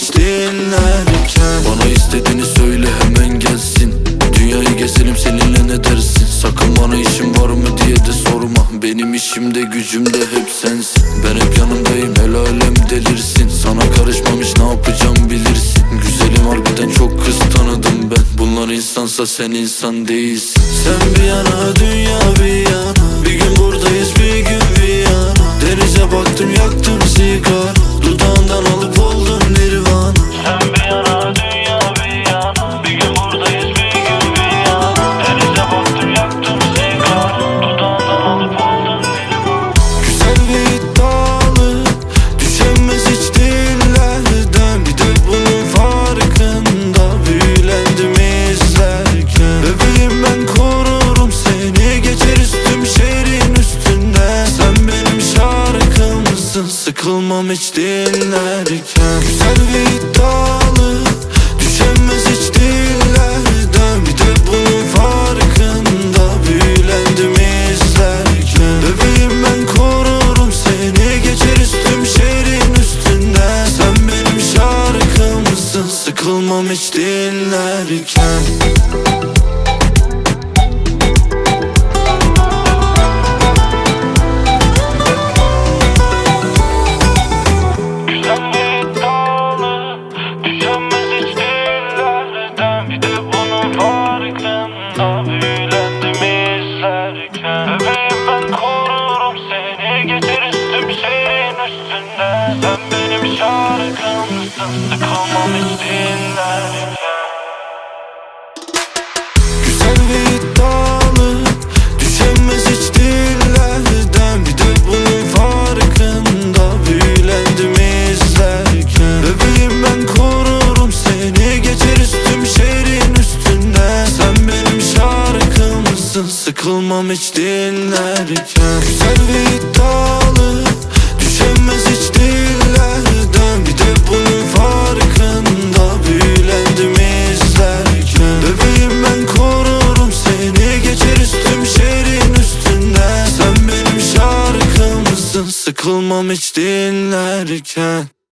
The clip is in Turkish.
hiç dinlerken Bana istediğini söyle hemen gelsin. Dünyayı gezelim seninle ne dersin? Sakın bana işim var mı diye de sorma. Benim işimde gücümde hep sensin. Ben hep yanındayım el alem delirsin. Sana karışmamış ne yapacağım bilirsin. Güzelim harbiden çok kız tanıdım ben. Bunlar insansa sen insan değilsin. Sen bir yana dünya Hiç dinlerken. Güzel ve iddialı Düşemez hiç dillerden. Bir de bunun farkında Büyülendim izlerken. Bebeğim ben korurum seni Geçeriz tüm şehrin üstünden Sen benim şarkımsın Sıkılmam hiç dinlerken şehrin üstünden Sen benim şarkımsın. Sıkılmam hiç dinlerken Düşemez hiç dillerden. Bir de bunun farkında Büyülendim izlerken? Bebeğim ben korurum seni. Geçeriz tüm şehrin üstünden Sen benim şarkımsın. Sıkılmam hiç dinlerken. Güzel ve iddialı Sıkılmam hiç dinlerken